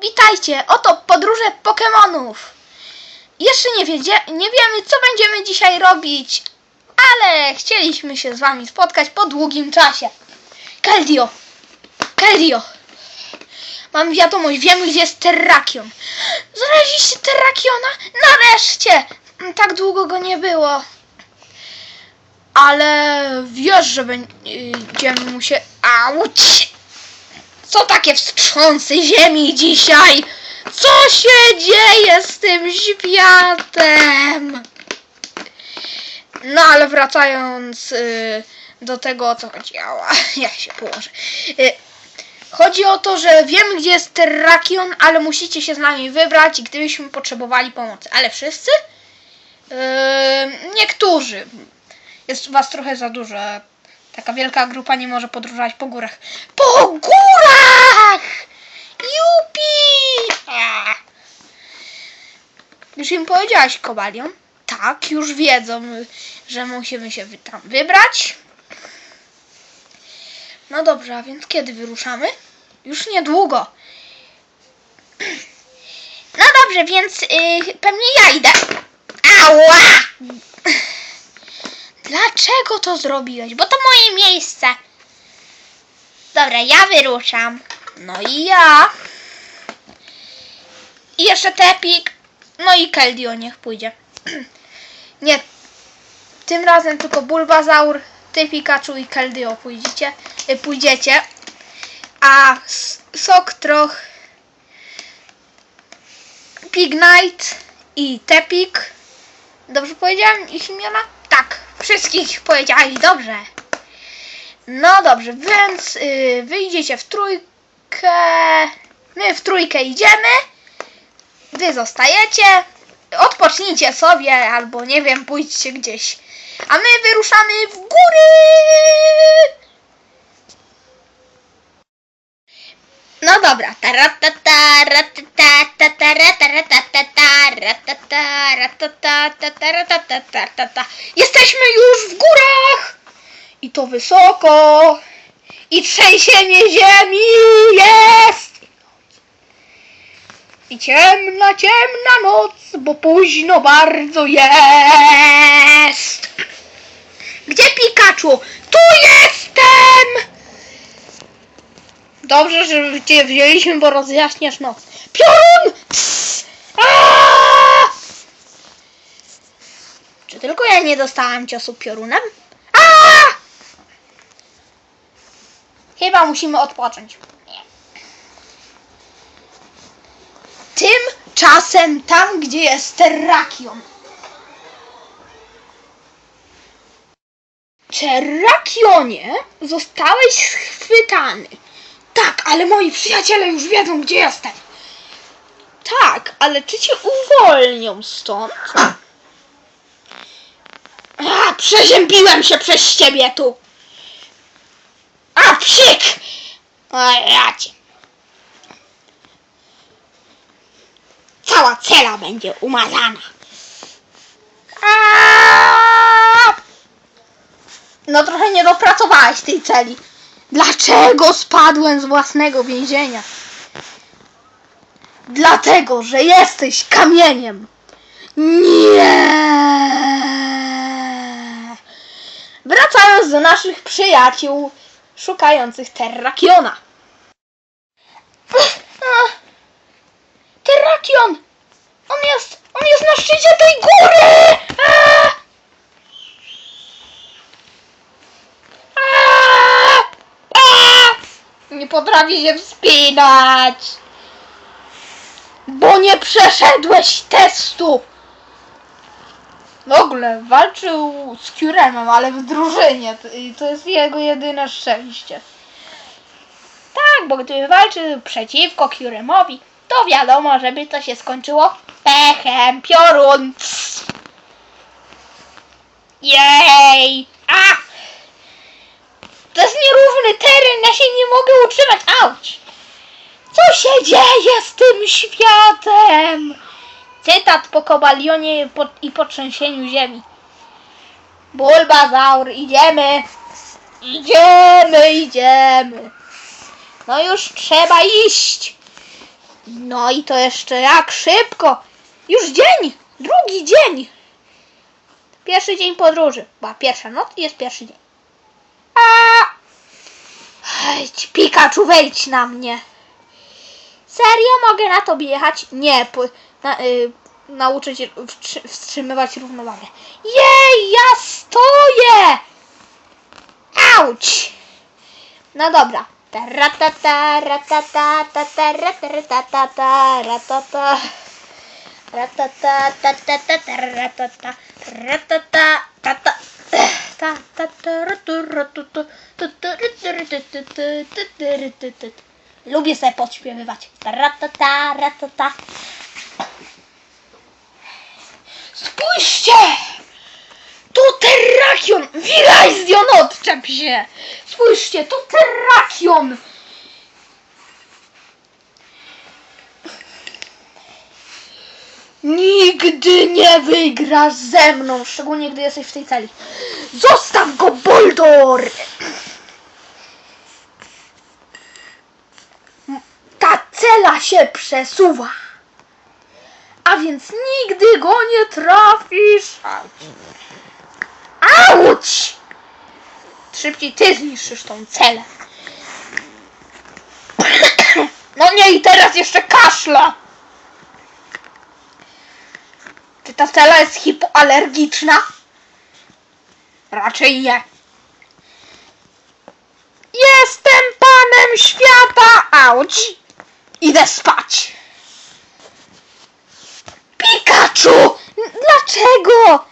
Witajcie, oto podróże Pokemonów. Jeszcze nie, wiedzie, nie wiemy, co będziemy dzisiaj robić, ale chcieliśmy się z wami spotkać po długim czasie. Keldio, Keldio, mam wiadomość, wiemy, gdzie jest Terrakion. Znaleźliście Terrakiona? Nareszcie! Tak długo go nie było. Ale wiesz, że będziemy mu się... Auć! Co takie wstrząsy ziemi dzisiaj? Co się dzieje z tym światem? No ale wracając y, do tego o co chodziło. Ja się położę. Y, chodzi o to, że wiemy gdzie jest Terrakion, ale musicie się z nami wybrać, gdybyśmy potrzebowali pomocy. Ale wszyscy? Y, niektórzy. Jest was trochę za dużo. Taka wielka grupa nie może podróżować po górach. Po górach! Jupi! Już im powiedziałaś, Kobalion? Tak, już wiedzą, że musimy się tam wybrać. No dobrze, a więc kiedy wyruszamy? Już niedługo. No dobrze, więc yy, pewnie ja idę. Ała! Dlaczego to zrobiłeś? Bo to moje miejsce. Dobra, ja wyruszam. No i ja. I jeszcze Tepik. No i Keldio niech pójdzie. Nie. Tym razem tylko Bulbazaur, ty Pikachu i Keldio pójdziecie. y, Pójdziecie. A S- Soktroch, Pignite i Tepik. Dobrze powiedziałem ich imiona? Tak, wszystkich powiedziałeś dobrze. No dobrze, więc yy, wyjdziecie w trójkę. My w trójkę idziemy. Wy zostajecie. Odpocznijcie sobie, albo nie wiem, pójdźcie gdzieś. A my wyruszamy w góry. No dobra. Taratata, ratata, tatarata, ratatata, ratata, ratata, tatarata, tatatata. Jesteśmy już w górach! I to wysoko! I trzęsienie ziemi jest! I ciemna, ciemna noc, bo późno bardzo jest! Gdzie Pikachu? Tu jestem! Dobrze, że cię wzięliśmy, bo rozjaśniasz noc. Piorun! Czy tylko ja nie dostałam ciosu piorunem? Chyba musimy odpocząć. Tymczasem tam, gdzie jest Terrakion. Terrakionie, zostałeś schwytany. Tak, ale moi przyjaciele już wiedzą, gdzie jestem. Tak, ale czy cię uwolnią stąd? A, przeziębiłem się przez ciebie tu. A, psik! A, ja cię. Cała cela będzie umazana. A! No trochę nie dopracowałeś tej celi. Dlaczego spadłem z własnego więzienia? Dlatego, że jesteś kamieniem. Nie. Wracając do naszych przyjaciół szukających Terrakiona. Terrakion! On jest, on jest na szczycie tej góry! A! A! A! Nie potrafi się wspinać. Bo nie przeszedłeś testu. W ogóle walczył z Kuremem, ale w drużynie. To- jest jego jedyne szczęście. Tak, bo gdyby walczył przeciwko Kuremowi, to wiadomo, żeby to się skończyło pechem. Piorun. Jej! A! To jest nierówny ja się nie mogę utrzymać. Auć! Co się dzieje z tym światem? Cytat po Kobalionie i po trzęsieniu ziemi. Bulbazaur, idziemy! Idziemy, idziemy! No już trzeba iść! No i to jeszcze jak szybko. Już dzień, drugi dzień. Pierwszy dzień podróży. Była pierwsza noc i jest pierwszy dzień. Hej, Pikachu, wejdź na mnie. Serio mogę na tobie jechać? Nie, po, na, y, nauczyć się wstrzy- wstrzymywać równowagę. Jej, ja stoję! Auć! No dobra. Ratata, tata, rataratata, ratata. Ratata, tata, tata, ratata, ratata, tata. Lubię sobie podśpiewywać. Spójrzcie! To Terrakion! Virizion, odczep się! Spójrzcie, to Terrakion! Nigdy nie wygrasz ze mną, szczególnie gdy jesteś w tej celi. Zostaw go, Boldor! Ta cela się przesuwa. A więc nigdy go nie trafisz. Auć! Szybciej ty zniszczysz tą celę. No nie i teraz jeszcze kaszla. Czy ta cela jest hipoalergiczna? Raczej nie. Jestem panem świata! Auć! Idę spać. Pikachu! Dlaczego?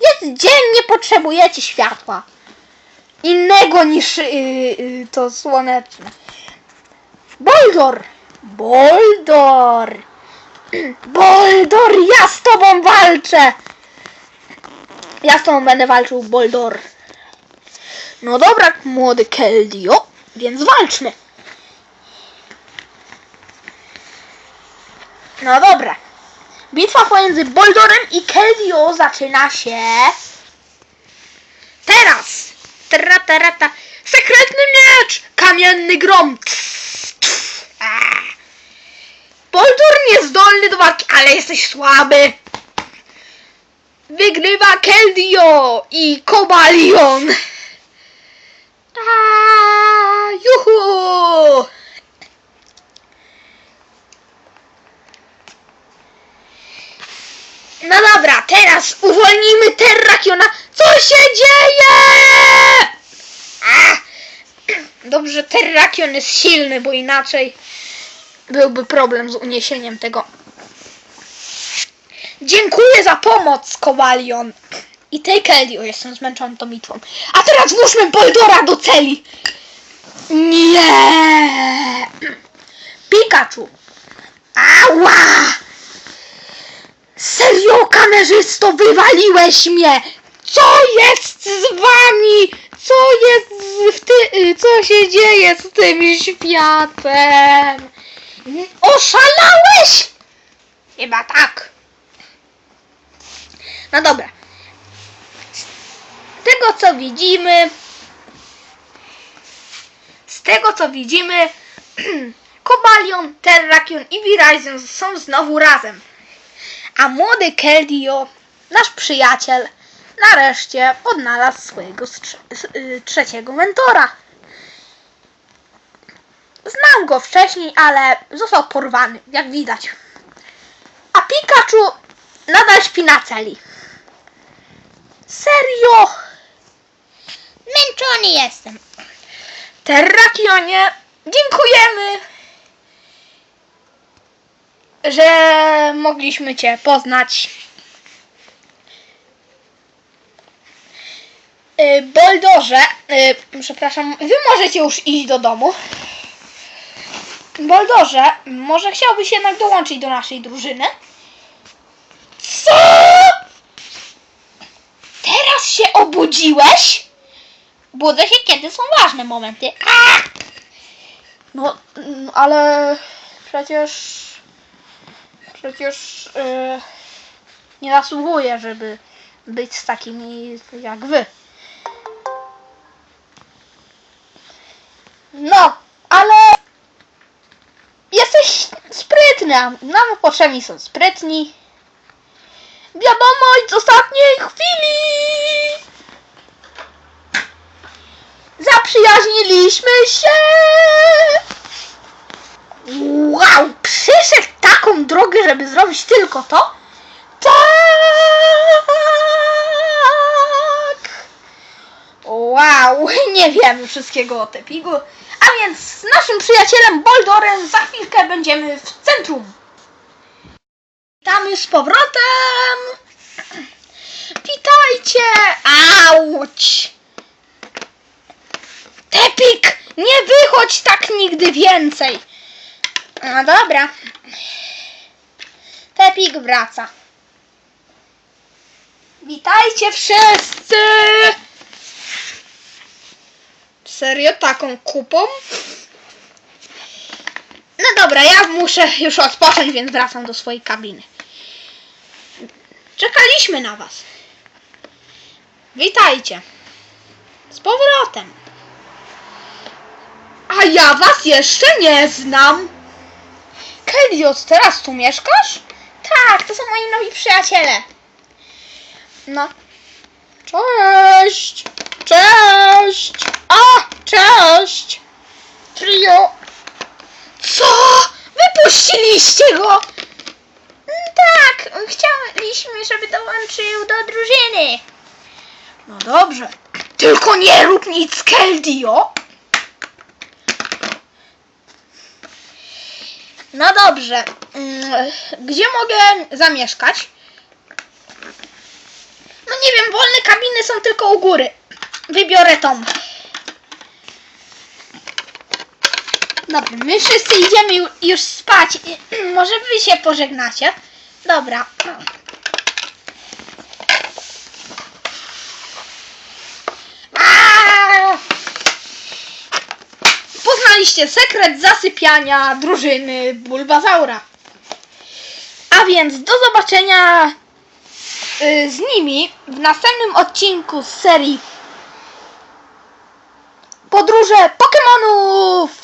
Jest dzień, nie potrzebujecie światła. Innego niż yy, yy, to słoneczne. Boldor! Boldor! Boldor, ja z tobą walczę! Ja z tobą będę walczył, Boldor. No dobra, młody Keldio, więc walczmy. No dobra. Bitwa pomiędzy Boldorem i Keldio zaczyna się... Teraz! Tra, tra, tra. Sekretny miecz! Kamienny grom! Boldor niezdolny do walki, ale jesteś słaby! Wygrywa Keldio i Kobalion! Aaa, Juhu! No dobra, teraz uwolnijmy Terrakiona. Co się dzieje? A! Dobrze, Terrakion jest silny, bo inaczej byłby problem z uniesieniem tego. Dziękuję za pomoc, Kowalion. I tej Kelly, o jestem zmęczony tą bitwą. A teraz włóżmy Boldora do celi. Nie! Pikachu. Ała! Serio, kamerzysto, wywaliłeś mnie! Co jest z wami? Co jest w ty, co się dzieje z tym światem? Oszalałeś? Chyba tak. No dobra. Z tego co widzimy, z tego co widzimy, Kobalion, Terrakion i Virizion są znowu razem. A młody Keldio, nasz przyjaciel, nareszcie odnalazł swojego y, trzeciego mentora. Znam go wcześniej, ale został porwany, jak widać. A Pikachu nadal śpi na celi. Serio? Męczony jestem. Terrakionie, dziękujemy, że mogliśmy Cię poznać. Y, Boldorze, y, przepraszam, Wy możecie już iść do domu. Boldorze, może chciałbyś jednak dołączyć do naszej drużyny? Co? Teraz się obudziłeś? Budzę się, kiedy są ważne momenty. A! No, mm, ale przecież. Przecież yy, nie zasługuje, żeby być z takimi jak wy. No, ale jesteś sprytny. Nam, nam potrzebni są sprytni. Wiadomość z ostatniej chwili! Zaprzyjaźniliśmy się! Wow, przyszedł taką drogę, żeby zrobić tylko to? Tak! Wow, nie wiemy wszystkiego o Tepigu. A więc z naszym przyjacielem Boldorem za chwilkę będziemy w centrum. Witamy z powrotem! Witajcie! Auć! Tepik! Nie wychodź tak nigdy więcej! No dobra. Tepik wraca. Witajcie wszyscy! Serio? Taką kupą? Dobra, ja muszę już odpocząć, więc wracam do swojej kabiny. Czekaliśmy na was. Witajcie. Z powrotem. A ja was jeszcze nie znam. Kelios, teraz tu mieszkasz? Tak, to są moi nowi przyjaciele. No. Cześć! Cześć! A, cześć! Trio! Co? Wypuściliście go! Mm, Tak, chcieliśmy, żeby dołączył do drużyny. No dobrze. Tylko nie rób nic, Keldio! No dobrze. Mm, Gdzie mogę zamieszkać? No nie wiem, wolne kabiny są tylko u góry. Wybiorę tą. Dobra, my wszyscy idziemy ju- już spać. Może wy się pożegnacie? Dobra. Poznaliście sekret zasypiania drużyny Bulbazaura. A więc do zobaczenia y, z nimi w następnym odcinku z serii Podróże Pokemonów! Pa!